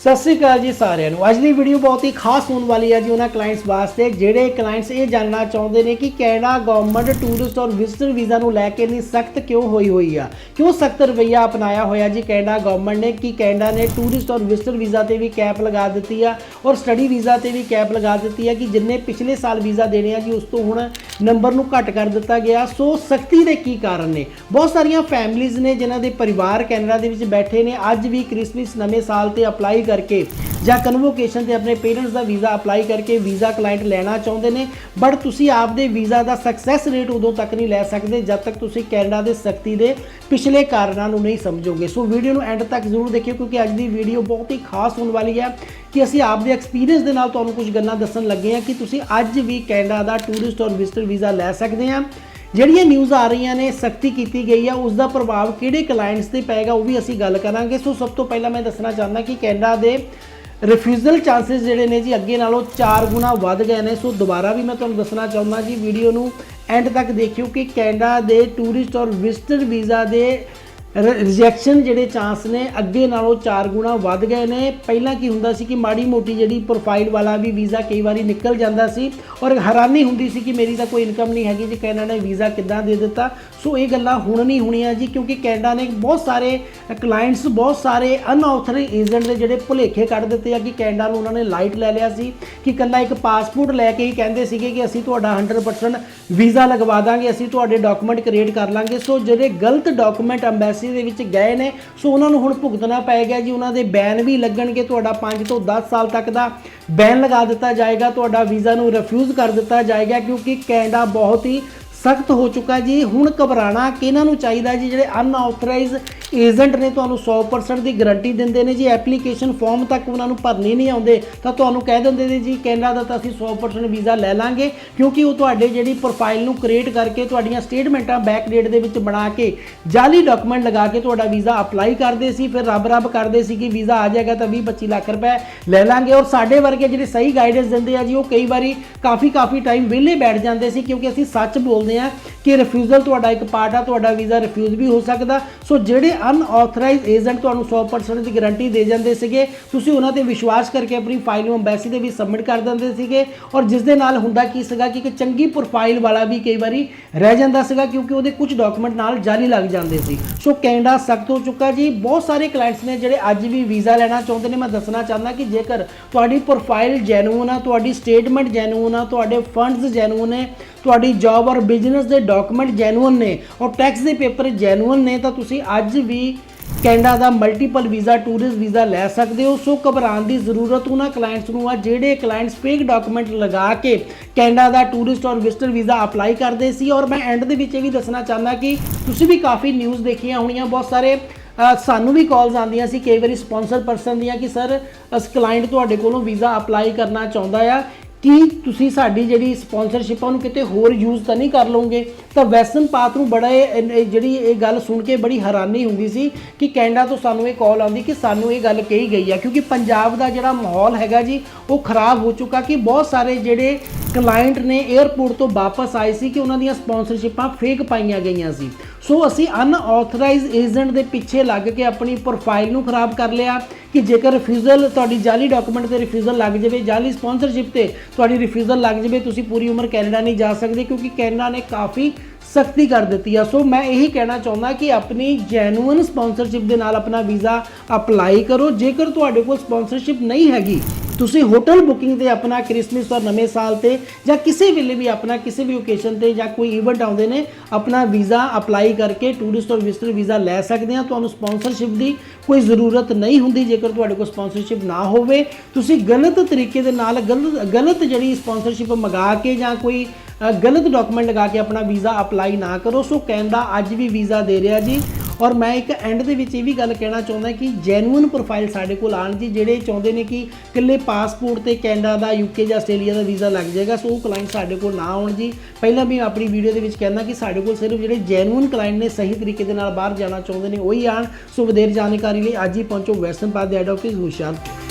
ਸਤਿ ਸ੍ਰੀ ਅਕਾਲ ਜੀ ਸਾਰਿਆਂ ਨੂੰ। ਅੱਜ ਦੀ ਵੀਡੀਓ ਬਹੁਤ ਹੀ ਖਾਸ ਹੋਣ ਵਾਲੀ ਹੈ ਜੀ ਉਹਨਾਂ ਕਲਾਇੰਟਸ ਵਾਸਤੇ। ਜਿਹੜੇ ਕਲਾਇੰਟਸ ਇਹ ਜਾਣਨਾ ਚਾਹੁੰਦੇ ਨੇ ਕਿ ਕੈਨੇਡਾ ਗਵਰਨਮੈਂਟ ਟੂਰਿਸਟ ਔਰ ਵਿਜ਼ਟਰ ਵੀਜ਼ਾ ਨੂੰ ਲੈ ਕੇ ਇੰਨੀ ਸਖਤ ਕਿਉਂ ਹੋਈ ਹੋਈ ਆ? ਕਿਉਂ ਸਖਤ ਰਵੱਈਆ ਅਪਣਾਇਆ ਹੋਇਆ ਜੀ ਕੈਨੇਡਾ ਗਵਰਨਮੈਂਟ ਨੇ ਕਿ ਕੈਨੇਡਾ ਨੇ ਟੂਰਿਸਟ ਔਰ ਵਿਜ਼ਟਰ ਵੀਜ਼ਾ ਤੇ ਵੀ ਕੈਪ ਲਗਾ ਦਿੱਤੀ ਆ ਔਰ ਸਟੱਡੀ ਵੀਜ਼ਾ ਤੇ ਵੀ ਕੈਪ ਲਗਾ ਦਿੱਤੀ ਆ ਕਿ ਜਿੰਨੇ ਪਿਛਲੇ ਸਾਲ ਵੀਜ਼ਾ ਦੇਣੇ ਆ ਜੀ ਉਸ ਤੋਂ ਹੁਣ ਨੰਬਰ ਨੂੰ ਘੱਟ ਕਰ ਦਿੱਤਾ ਗਿਆ। ਸੋ ਸਖਤੀ ਦੇ ਕੀ ਕਾਰਨ ਨੇ? ਬਹੁਤ ਸਾਰੀਆਂ ਫੈਮਿਲੀਆਂ ਨੇ ਜਿਨ੍ਹਾਂ ਦੇ ਪਰਿਵਾਰ ਕੈਨੇਡਾ ਦੇ ਵਿੱਚ ਬੈਠੇ ਨੇ। ਅੱਜ ਵੀ ਕ੍ਰਿਸਮਸ ਨਵੇਂ ਸਾਲ ਤੇ ਅਪਲਾਈ ਕਰਕੇ ਜਾਂ ਕਨਵੋਕੇਸ਼ਨ ਤੇ ਆਪਣੇ ਪੇਰੈਂਟਸ ਦਾ ਵੀਜ਼ਾ ਅਪਲਾਈ ਕਰਕੇ ਵੀਜ਼ਾ ਕਲਾਇੰਟ ਲੈਣਾ ਚਾਹੁੰਦੇ ਨੇ। ਬਟ ਤੁਸੀਂ ਆਪਦੇ ਵੀਜ਼ਾ ਦਾ ਸਕਸੈਸ ਰੇਟ ਉਦੋਂ ਤੱਕ ਨਹੀਂ ਲੈ ਸਕਦੇ ਜਦ ਤੱਕ ਤੁਸੀਂ ਕੈਨੇਡਾ ਦੇ ਸਖਤੀ ਦੇ ਪਿਛਲੇ ਕਾਰਨਾਂ ਨੂੰ ਨਹੀਂ ਸਮਝੋਗੇ। ਸੋ ਵੀਡੀਓ ਨੂੰ ਐਂਡ ਤੱਕ ਜ਼ਰੂਰ ਦੇਖਿਓ ਕਿਉਂਕਿ ਅੱਜ ਦੀ ਵੀਡੀਓ ਬਹੁਤ ਹੀ ਖਾਸ ਹੋਣ ਵਾਲੀ ਹੈ। ਕਿ ਅਸੀਂ ਆਪਦੇ ਐਕਸਪੀਰੀਅੰਸ ਦੇ ਨਾਲ ਤੁਹਾਨੂੰ ਕੁਝ ਗੱਲਾਂ ਦੱਸਣ ਲੱਗੇ ਹਾਂ ਕਿ ਤੁਸੀਂ ਅੱਜ ਵੀ ਕੈਨੇਡਾ ਦਾ ਟੂਰਿਸਟ ਔਰ ਵਿਜ਼ਟਰ ਵੀਜ਼ਾ ਲੈ ਸਕਦੇ ਆ ਜਿਹੜੀਆਂ ਨਿਊਜ਼ ਆ ਰਹੀਆਂ ਨੇ, ਸਖਤੀ ਕੀਤੀ ਗਈ ਆ ਉਸ ਦਾ ਪ੍ਰਭਾਵ ਕਿਹੜੇ ਕਲਾਇੰਟਸ ਤੇ ਪਏਗਾ ਉਹ ਵੀ ਅਸੀਂ ਗੱਲ ਕਰਾਂਗੇ। ਸੋ ਸਭ ਤੋਂ ਪਹਿਲਾਂ ਮੈਂ ਦੱਸਣਾ ਚਾਹੁੰਦਾ ਕਿ ਕੈਨੇਡਾ ਦੇ ਰਿਫਿਊਜ਼ਲ ਚਾਂਸਸ ਜਿਹੜੇ ਨੇ ਜੀ, ਅੱਗੇ ਨਾਲੋਂ 4 ਗੁਣਾ ਵੱਧ ਗਏ ਨੇ। ਸੋ ਦੁਬਾਰਾ ਵੀ ਮੈਂ ਤੁਹਾਨੂੰ ਦੱਸਣਾ ਚਾਹੁੰਦਾ ਜੀ ਵੀਡੀਓ ਨੂੰ ਐਂਡ ਤੱਕ ਦੇਖਿਓ ਕਿ ਕੈਨੇਡਾ ਦੇ ਟੂਰਿਸਟ ਔਰ ਵਿਜ਼ਟਰ ਵੀਜ਼ਾ ਦੇ ਰਿਜੈਕਸ਼ਨ ਜਿਹੜੇ ਚਾਂਸ ਨੇ, ਅੱਗੇ ਨਾਲੋਂ 4 ਗੁਣਾ ਵੱਧ ਗਏ ਨੇ। ਪਹਿਲਾਂ ਕੀ ਹੁੰਦਾ ਸੀ ਕਿ ਮਾੜੀ ਮੋਟੀ ਜਿਹੜੀ ਪ੍ਰੋਫਾਈਲ ਵਾਲਾ ਵੀ ਵੀਜ਼ਾ ਕਈ ਵਾਰੀ ਨਿਕਲ ਜਾਂਦਾ ਸੀ ਔਰ ਹੈਰਾਨੀ ਹੁੰਦੀ ਸੀ ਕਿ ਮੇਰੀ ਤਾਂ ਕੋਈ ਇਨਕਮ ਨਹੀਂ ਹੈਗੀ ਜੀ ਕੈਨੇਡਾ ਨੇ ਵੀਜ਼ਾ ਕਿੱਦਾਂ ਦੇ ਦਿੱਤਾ। ਸੋ ਇਹ ਗੱਲਾਂ ਹੁਣ ਨਹੀਂ ਹੋਣੀਆਂ ਜੀ, ਕਿਉਂਕਿ ਕੈਨੇਡਾ ਨੇ ਬਹੁਤ ਸਾਰੇ ਕਲਾਇੰਟਸ ਬਹੁਤ ਸਾਰੇ ਅਨਆਥੋਰਾਈਜ਼ ਏਜੰਟ ਦੇ ਜਿਹੜੇ ਭੁਲੇਖੇ ਕੱਢ ਦਿੱਤੇ ਆ ਕਿ ਕੈਨੇਡਾ ਨੂੰ ਉਹਨਾਂ ਨੇ ਲਾਈਟ ਲੈ ਲਿਆ ਸੀ, ਕਿ ਕੱਲਾ ਇੱਕ ਪਾਸਪੋਰਟ ਲੈ ਕੇ ਹੀ ਕਹਿੰਦੇ ਸੀਗੇ ਕਿ ਅਸੀਂ ਤੁਹਾਡਾ 100% ਵੀਜ਼ਾ ਲਗਵਾ ਦਾਂਗੇ, ਅਸੀਂ ਤੁਹਾਡੇ ਡਾਕੂਮੈਂਟ ਕ੍ਰੀਏਟ ਕਰ ਲਾਂਗੇ। ਸੋ ਜਿਹੜੇ ਗਲਤ ਡਾਕੂਮੈਂਟ ਅੰਬੈਸ ਐਮਬੈਸੀ ਦੇ ਵਿੱਚ ਗਏ ਨੇ। ਸੋ ਉਹਨਾਂ ਨੂੰ ਹੁਣ ਭੁਗਤਣਾ ਪਏਗਾ ਜੀ। ਉਹਨਾਂ ਦੇ ਬੈਨ ਵੀ ਲੱਗਣਗੇ। ਤੁਹਾਡਾ 5 ਤੋਂ 10 ਸਾਲ ਤੱਕ ਦਾ ਬੈਨ ਲਗਾ ਦਿੱਤਾ ਜਾਏਗਾ। ਤੁਹਾਡਾ ਵੀਜ਼ਾ ਨੂੰ ਰਿਫਿਊਜ਼ ਕਰ ਦਿੱਤਾ ਜਾਏਗਾ ਕਿਉਂਕਿ ਕੈਨੇਡਾ ਬਹੁਤ ਹੀ ਸਖਤ ਹੋ ਚੁੱਕਾ ਜੀ। ਹੁਣ ਘਬਰਾਣਾ ਕਿਹਨਾਂ ਨੂੰ ਚਾਹੀਦਾ ਜੀ? ਜਿਹੜੇ ਅਨਆਥੋਰਾਈਜ਼ ਏਜੰਟ ਨੇ ਤੁਹਾਨੂੰ 100% ਦੀ ਗਾਰੰਟੀ ਦਿੰਦੇ ਨੇ ਜੀ। ਐਪਲੀਕੇਸ਼ਨ ਫਾਰਮ ਤੱਕ ਉਹਨਾਂ ਨੂੰ ਭਰਨੇ ਨਹੀਂ ਆਉਂਦੇ। ਤਾਂ ਤੁਹਾਨੂੰ ਕਹਿ ਦਿੰਦੇ ਨੇ ਜੀ ਕੈਨੇਡਾ ਦਾ ਤਾਂ ਅਸੀਂ 100% ਵੀਜ਼ਾ ਲੈ ਲਾਂਗੇ। ਕਿਉਂਕਿ ਉਹ ਤੁਹਾਡੇ ਜਿਹੜੀ ਪ੍ਰੋਫਾਈਲ ਨੂੰ ਕ੍ਰੀਏਟ ਕਰਕੇ ਤੁਹਾਡੀਆਂ ਸਟੇਟਮੈਂਟਾਂ ਬੈਕ ਡੇਟ ਦੇ ਵਿੱਚ ਬਣਾ ਕੇ ਜਾਲੀ ਡਾਕੂਮੈਂਟ ਲਗਾ ਕੇ ਤੁਹਾਡਾ ਵੀਜ਼ਾ ਅਪਲਾਈ ਕਰਦੇ ਸੀ। ਫਿਰ ਰੱਬ ਰੱਬ ਕਰਦੇ ਸੀ ਕਿ ਵੀਜ਼ਾ ਆ ਜਾਏਗਾ ਤਾਂ 20 25 ਲੱਖ ਰੁਪਏ ਲੈ ਲਾਂਗੇ। ਔਰ ਸਾਡੇ ਵਰਗੇ ਜਿਹੜੇ ਸਹੀ ਗਾਈਡੈਂਸ ਦਿੰਦੇ ਆ ਜੀ, ਉਹ ਕਈ ਵਾਰੀ ਕਾਫੀ ਕਾਫੀ ਟਾਈਮ ਵਿਹਲੇ ਬੈਠ ਜਾਂਦੇ ਸੀ ਕਿਉਂਕਿ ਅਸੀਂ ਸੱਚ ਬੋਲਦੇ ਆ ਕਿ ਰਿਫਿਊਜ਼ਲ ਤੁਹਾਡਾ ਇੱਕ ਪਾਰਟ ਆ, ਤੁਹਾਡਾ ਵੀਜ਼ਾ ਰਿਫਿਊਜ਼ ਵੀ ਹੋ ਸਕਦਾ। ਸੋ ਜਿਹੜੇ ਅਨਆਥੋਰਾਈਜ਼ ਏਜੰਟ ਤੁਹਾਨੂੰ 100% ਦੀ ਗਾਰੰਟੀ ਦੇ ਜਾਂਦੇ ਸੀਗੇ, ਤੁਸੀਂ ਉਹਨਾਂ ਤੇ ਵਿਸ਼ਵਾਸ ਕਰਕੇ ਆਪਣੀ ਫਾਈਲ ਨੂੰ ਐਮਬੈਸੀ ਦੇ ਵਿੱਚ ਸਬਮਿਟ ਕਰ ਦਿੰਦੇ ਸੀਗੇ ਔਰ ਜਿਸ ਦੇ ਨਾਲ ਹੁੰਦਾ ਕੀ ਸੀਗਾ ਕਿ ਇੱਕ ਚੰਗੀ ਪ੍ਰੋਫਾਈਲ ਵਾਲਾ ਵੀ ਕਈ ਵਾਰੀ ਰਹਿ ਜਾਂਦਾ ਸੀਗਾ ਕਿਉਂਕਿ ਉਹਦੇ ਕੁਝ ਡਾਕੂਮੈਂਟ ਨਾਲ ਜਾਲੀ ਲੱਗ ਜਾਂਦੇ ਸੀ। ਸੋ ਕੈਨੇਡਾ ਸਖਤ ਹੋ ਚੁੱਕਾ ਜੀ। ਬਹੁਤ ਸਾਰੇ ਕਲਾਇੰਟਸ ਨੇ ਜਿਹੜੇ ਅੱਜ ਵੀ ਵੀਜ਼ਾ ਲੈਣਾ ਚਾਹੁੰਦੇ ਨੇ। ਮੈਂ ਦੱਸਣਾ ਚਾਹੁੰਦਾ ਕਿ ਜੇਕਰ ਤੁਹਾਡੀ ਪ੍ਰੋਫਾਈਲ ਜੈਨੂਨ ਆ, ਤੁਹਾਡੀ ਸਟੇਟਮੈਂਟ ਜੈਨੂਨ ਆ, ਤੁਹਾਡੇ ਫੰਡਸ ਜੈਨੂਨ ਨੇ ਤੁਹਾਡੀ ਜੌਬ ਔਰ ਬਿਜ਼ਨਸ ਦੇ ਡਾਕੂਮੈਂਟ ਜੈਨੂਅਨ ਨੇ ਔਰ ਟੈਕਸ ਦੇ ਪੇਪਰ ਜੈਨੂਅਨ ਨੇ, ਤਾਂ ਤੁਸੀਂ ਅੱਜ ਵੀ ਕੈਨੇਡਾ ਦਾ ਮਲਟੀਪਲ ਵੀਜ਼ਾ ਟੂਰਿਸਟ ਵੀਜ਼ਾ ਲੈ ਸਕਦੇ ਹੋ। ਸੋ ਘਬਰਾਉਣ ਦੀ ਜ਼ਰੂਰਤ ਉਹਨਾਂ ਕਲਾਇੰਟਸ ਨੂੰ ਆ, ਜਿਹੜੇ ਕਲਾਇੰਟਸ ਫੇਕ ਡਾਕੂਮੈਂਟ ਲਗਾ ਕੇ ਕੈਨੇਡਾ ਦਾ ਟੂਰਿਸਟ ਔਰ ਵਿਜ਼ਟਰ ਵੀਜ਼ਾ ਅਪਲਾਈ ਕਰਦੇ ਸੀ। ਔਰ ਮੈਂ ਐਂਡ ਦੇ ਵਿੱਚ ਇਹ ਵੀ ਦੱਸਣਾ ਚਾਹੁੰਦਾ ਕਿ ਤੁਸੀਂ ਵੀ ਕਾਫੀ ਨਿਊਜ਼ ਦੇਖੀਆਂ ਹੋਣੀਆਂ, ਬਹੁਤ ਸਾਰੇ ਸਾਨੂੰ ਵੀ ਕਾਲਸ ਆਉਂਦੀਆਂ ਸੀ, ਕਈ ਵਾਰੀ ਸਪਾਂਸਰ ਪਰਸਨ ਦੀਆਂ ਕਿ ਸਰ ਅਸ ਕਲਾਇੰਟ ਤੁਹਾਡੇ ਕੋਲੋਂ ਵੀਜ਼ਾ ਅਪਲਾਈ ਕਰਨਾ ਚਾਹੁੰਦਾ ਆ। ਕੀ ਤੁਸੀਂ ਸਾਡੀ ਜਿਹੜੀ ਸਪਾਂਸਰਸ਼ਿਪ ਆ, ਉਹਨੂੰ ਕਿਤੇ ਹੋਰ ਯੂਜ਼ ਤਾਂ ਨਹੀਂ ਕਰ ਲਓਗੇ? ਤਾਂ ਵੈਸਟਰਨ ਪਾਥ ਨੂੰ ਬੜਾ ਇਹ- ਜਿਹੜੀ ਇਹ ਗੱਲ ਸੁਣ ਕੇ ਬੜੀ ਹੈਰਾਨੀ ਹੁੰਦੀ ਸੀ ਕਿ ਕੈਨੇਡਾ ਤੋਂ ਸਾਨੂੰ ਇਹ ਕਾਲ ਆਉਂਦੀ ਕਿ ਸਾਨੂੰ ਇਹ ਗੱਲ ਕਹੀ ਗਈ ਆ, ਕਿਉਂਕਿ ਪੰਜਾਬ ਦਾ ਜਿਹੜਾ ਮਾਹੌਲ ਹੈਗਾ ਜੀ, ਉਹ ਖਰਾਬ ਹੋ ਚੁੱਕਾ ਕਿ ਬਹੁਤ ਸਾਰੇ ਜਿਹੜੇ ਕਲਾਇੰਟ ਨੇ 에ਅਰਪੋਰਟ ਤੋਂ ਵਾਪਸ ਆਏ ਸੀ ਕਿ ਉਹਨਾਂ ਦੀਆਂ ਸਪਾਂਸਰਸ਼ਿਪਾਂ ਫੇਕ ਪਾਈਆਂ ਗਈਆਂ ਸੀ। ਸੋ ਅਸੀਂ ਅਨਆਥੋਰਾਈਜ਼ਡ ਏਜੰਟ ਦੇ ਪਿੱਛੇ ਲੱਗ ਕੇ ਆਪਣੀ ਪ੍ਰੋਫਾਈਲ ਨੂੰ ਖਰਾਬ ਕਰ ਲਿਆ। ਕਿ ਜੇਕਰ ਰਿਫਿਊਜ਼ਲ ਤੁਹਾਡੀ ਜਾਲੀ ਡਾਕੂਮੈਂਟ ਤੇ ਰਿਫਿਊਜ਼ਲ ਲੱਗ ਜਾਵੇ ਜਾਲੀ ਸਪਾਂਸਰਸ਼ਿਪ ਤੇ ਤੁਹਾਡੀ ਰਿਫਿਊਜ਼ਲ ਲੱਗ ਜਾਵੇ, ਤੁਸੀਂ ਪੂਰੀ ਉਮਰ ਕੈਨੇਡਾ ਨਹੀਂ ਜਾ ਸਕਦੇ ਕਿਉਂਕਿ ਕੈਨੇਡਾ ਨੇ ਕਾਫੀ ਸਖਤੀ ਕਰ ਦਿੱਤੀ ਆ। ਸੋ ਮੈਂ ਇਹੀ ਕਹਿਣਾ ਚਾਹੁੰਦਾ ਕਿ ਆਪਣੀ ਜੈਨੂਇਨ ਸਪਾਂਸਰਸ਼ਿਪ ਦੇ ਨਾਲ ਆਪਣਾ ਵੀਜ਼ਾ ਅਪਲਾਈ ਕਰੋ। ਜੇਕਰ ਤੁਹਾਡੇ ਕੋਲ ਸਪਾਂਸਰਸ਼ਿਪ ਨਹੀਂ ਹੈਗੀ, ਤੁਸੀਂ ਹੋਟਲ ਬੁਕਿੰਗ ਤੇ ਆਪਣਾ ਕ੍ਰਿਸਮਸ ਔਰ ਨਵੇਂ ਸਾਲ ਤੇ ਜਾਂ ਕਿਸੇ ਵੇਲੇ ਵੀ ਆਪਣਾ ਕਿਸੇ ਵੀ ਓਕੇਸ਼ਨ ਤੇ ਜਾਂ ਕੋਈ ਇਵੈਂਟ ਆਉਂਦੇ ਨੇ, ਆਪਣਾ ਵੀਜ਼ਾ ਅਪਲਾਈ ਕਰਕੇ ਟੂਰਿਸਟ ਔਰ ਵਿਜ਼ਟਰ ਵੀਜ਼ਾ ਲੈ ਸਕਦੇ ਆ। ਤੁਹਾਨੂੰ ਸਪਾਂਸਰਸ਼ਿਪ ਦੀ ਕੋਈ ਜ਼ਰੂਰਤ ਨਹੀਂ ਹੁੰਦੀ ਜੇਕਰ ਤੁਹਾਡੇ ਕੋਲ ਸਪਾਂਸਰਸ਼ਿਪ ਨਾ ਹੋਵੇ। ਤੁਸੀਂ ਗਲਤ ਤਰੀਕੇ ਦੇ ਨਾਲ ਗਲਤ ਗਲਤ ਜਿਹੜੀ ਸਪਾਂਸਰਸ਼ਿਪ ਮੰਗਾ ਕੇ ਜਾਂ ਕੋਈ ਗਲਤ ਡਾਕੂਮੈਂਟ ਲਗਾ ਕੇ ਆਪਣਾ ਵੀਜ਼ਾ ਅਪਲਾਈ ਨਾ ਕਰੋ। ਸੋ ਕੈਨੇਡਾ ਅੱਜ ਵੀ ਵੀਜ਼ਾ ਦੇ ਰਿਹਾ ਜੀ। ਔਰ ਮੈਂ ਇੱਕ ਐਂਡ ਦੇ ਵਿੱਚ ਇਹ ਵੀ ਗੱਲ ਕਹਿਣਾ ਚਾਹੁੰਦਾ ਕਿ ਜੈਨੂਇਨ ਪ੍ਰੋਫਾਈਲ ਸਾਡੇ ਕੋਲ ਆਣ ਜੀ ਜਿਹੜੇ ਚਾਹੁੰਦੇ ਨੇ ਕਿ ਇਕੱਲੇ ਪਾਸਪੋਰਟ ਤੇ ਕੈਨੇਡਾ ਦਾ ਯੂਕੇ ਜਾਂ ਆਸਟ੍ਰੇਲੀਆ ਦਾ ਵੀਜ਼ਾ ਲੱਗ ਜਾਏਗਾ, ਸੋ ਉਹ ਕਲਾਇੰਟ ਸਾਡੇ ਕੋਲ ਨਾ ਆਉਣ ਜੀ। ਪਹਿਲਾਂ ਵੀ ਮੈਂ ਆਪਣੀ ਵੀਡੀਓ ਦੇ ਵਿੱਚ ਕਹਿੰਦਾ ਕਿ ਸਾਡੇ ਕੋਲ ਸਿਰਫ ਜਿਹੜੇ ਜੈਨੂਇਨ ਕਲਾਇੰਟ ਨੇ, ਸਹੀ ਤਰੀਕੇ ਦੇ ਨਾਲ ਬਾਹਰ ਜਾਣਾ ਚਾਹੁੰਦੇ ਨੇ, ਉਹੀ ਆਣ ਸੋ ਵਧੇਰੇ ਜਾਣਕਾਰੀ ਲਈ ਅੱਜ ਹੀ ਪਹੁੰਚੋ ਵੈਸਟਰਨ ਪਾਥ ਦੇ ਹੈਡ ਆਫਿਸ ਹੁਸ਼ਿਆਰਪੁਰ।